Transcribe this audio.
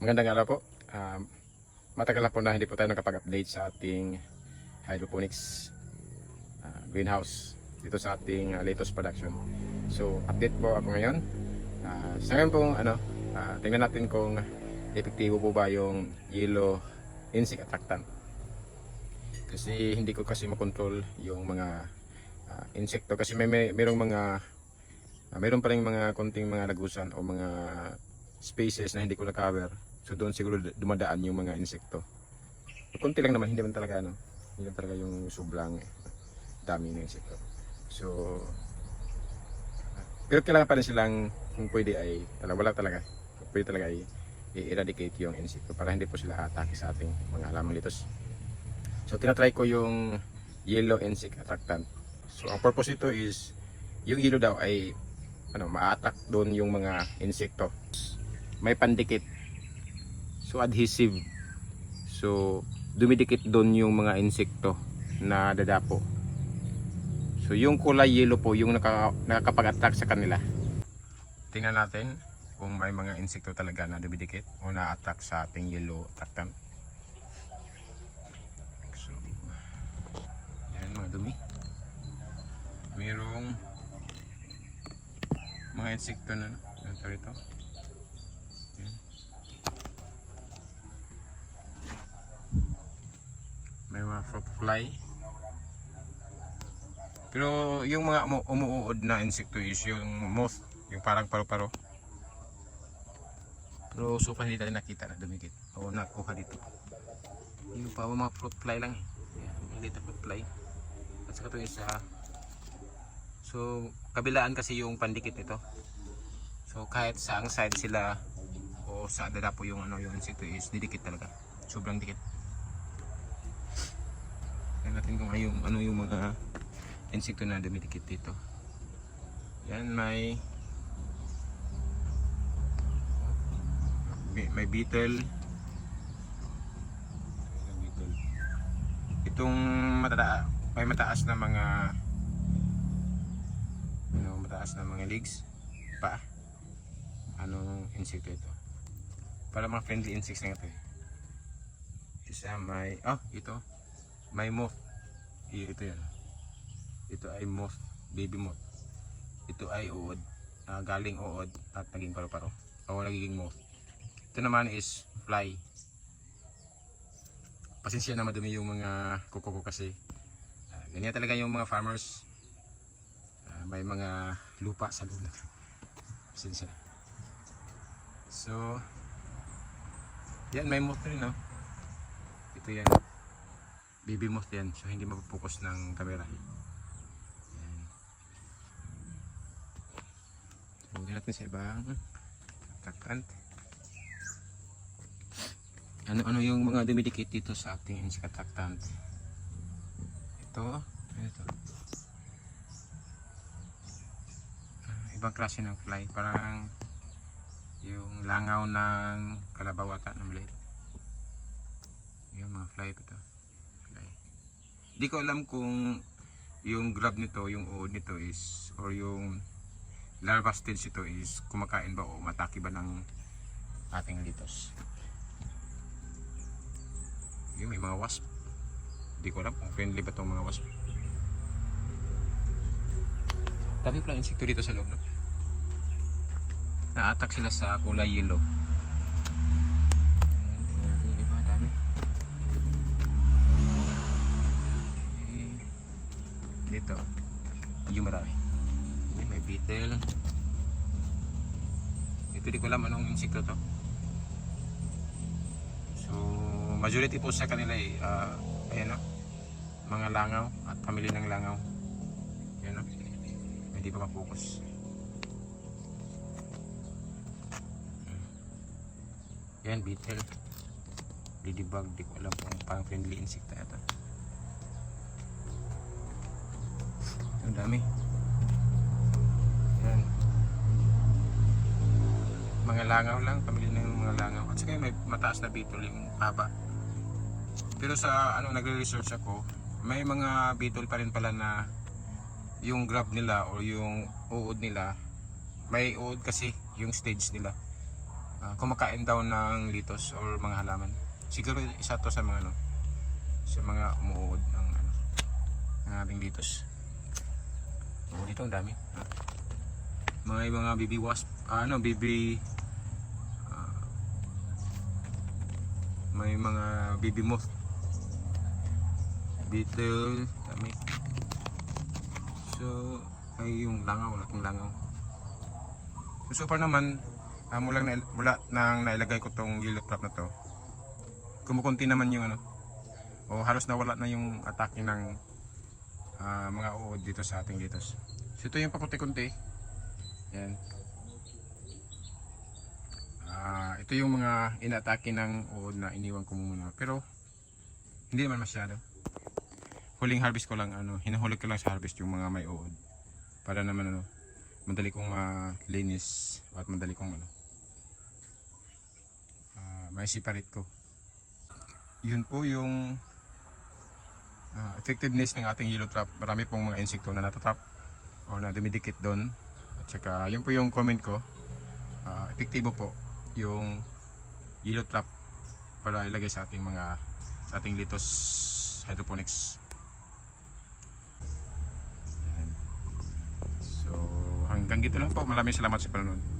Magandang araw po. Um, matagal na po na hindi po tayo nakapag-update sa ating hydroponics uh, greenhouse dito sa ating uh, latest production. So, update po ako ngayon. Uh, sa ngayon po, ano, uh, tingnan natin kung epektibo po ba yung yellow insect attractant. Kasi hindi ko kasi makontrol yung mga uh, insekto kasi may, may merong mga uh, meron pa rin mga konting mga lagusan o mga spaces na hindi ko na-cover. So doon siguro dumadaan yung mga insekto. Kunti lang naman, hindi man talaga ano. Hindi lang talaga yung sobrang dami ng insekto. So pero kailangan pa rin silang kung pwede ay talaga wala talaga. Pwede talaga ay i-eradicate yung insekto para hindi po sila atake sa ating mga halaman litos. So tinatry ko yung yellow insect attractant. So ang purpose ito is yung yellow daw ay ano ma-attack doon yung mga insekto. May pandikit. So adhesive. So dumidikit doon yung mga insekto na dadapo. So yung kulay yellow po yung naka, nakakapag-attack sa kanila. Tingnan natin kung may mga insekto talaga na dumidikit o na-attack sa ating yellow attractant. So, yan mga dumi. Mayroong mga insekto na ito? Yan. May mga fruit fly. Pero yung mga umu- umuuod na insekto is yung moth, yung parang paro-paro. Pero so far hindi natin nakita na dumikit o nakuha dito. Yung pa mga fruit fly lang eh. Na fruit fly. At saka ito isa. So kabilaan kasi yung pandikit nito. So kahit saang side sila o sa dada po yung ano yung insekto is didikit talaga. Sobrang dikit. Natin kung ano yung, ano yung mga insekto na dumidikit dito. Yan may may- beetle. Itong matata may mataas na mga ano, mataas na mga legs pa anong insekto ito para mga friendly insects lang ito eh. isa may oh ito may moth ito yan ito ay moth baby moth ito ay uod. Ah, galing uod at naging paro-paro o nagiging moth ito naman is fly. Pasensya na madumi yung mga kuko ko kasi Ah, ganyan talaga yung mga farmers. Ah, may mga lupa sa loob. Pasensya na. So yan may moth rin no? Ito yan baby moth yan so hindi mapopokus ng camera yan so hindi natin sa ibang attractant ano ano yung mga dumidikit dito sa ating insect attractant ito ano ito Ah, ibang klase ng fly. Parang yung langaw ng kalabaw ata na maliit. Yung mga fly ito di ko alam kung yung grab nito yung uod nito is or yung larva stage ito is kumakain ba o mataki ba ng ating litos yung may mga wasp di ko alam kung friendly ba itong mga wasp dami pala insekto dito sa loob no? na-attack sila sa kulay yellow. Ayan, Iba, dami. Eh, Dito, yung marami. Ayan, May beetle. Ito di ko alam anong insekto to. So, majority po sa kanila ay, ah, ayan o, mga langaw at pamilya ng langaw. Ayan o, hindi pa mapokus. Yan, beetle. Ladybug, di ko alam kung parang friendly insect na dami. Yan. Mga langaw lang, pamilya na yung mga langaw. At saka may mataas na beetle yung haba. Pero sa ano nagre-research ako, may mga beetle pa rin pala na yung grab nila o yung uod nila, may uod kasi yung stage nila ah, kumakain daw ng litos or mga halaman. Siguro isa to sa mga ano, sa mga umuod ng ano, ng ating litos. Dito ang dami. Ah. Mga mga baby wasp, ah, ano, baby ah, may mga baby moth beetle dami so ay yung langaw laking langaw so, so far naman ah, mula, na, mula nang nailagay ko tong yellow trap na to kumukunti naman yung ano o halos nawala na yung atake ng ah, mga uod dito sa ating litos so ito yung pakunti-kunti yan Ah, ito yung mga inatake ng uod na iniwan ko muna. Pero hindi naman masyado. Huling harvest ko lang ano, hinahuli ko lang sa harvest yung mga may uod. Para naman ano, madali kong malinis at madali kong ano, ah, may separate ko. Yun po yung ah, effectiveness ng ating yellow trap. Marami pong mga insekto na natatrap o na dumidikit doon. At saka yun po yung comment ko. Ah, epektibo po yung yellow trap para ilagay sa ating mga sa ating litos hydroponics. So hanggang dito lang po. Maraming salamat sa panonood.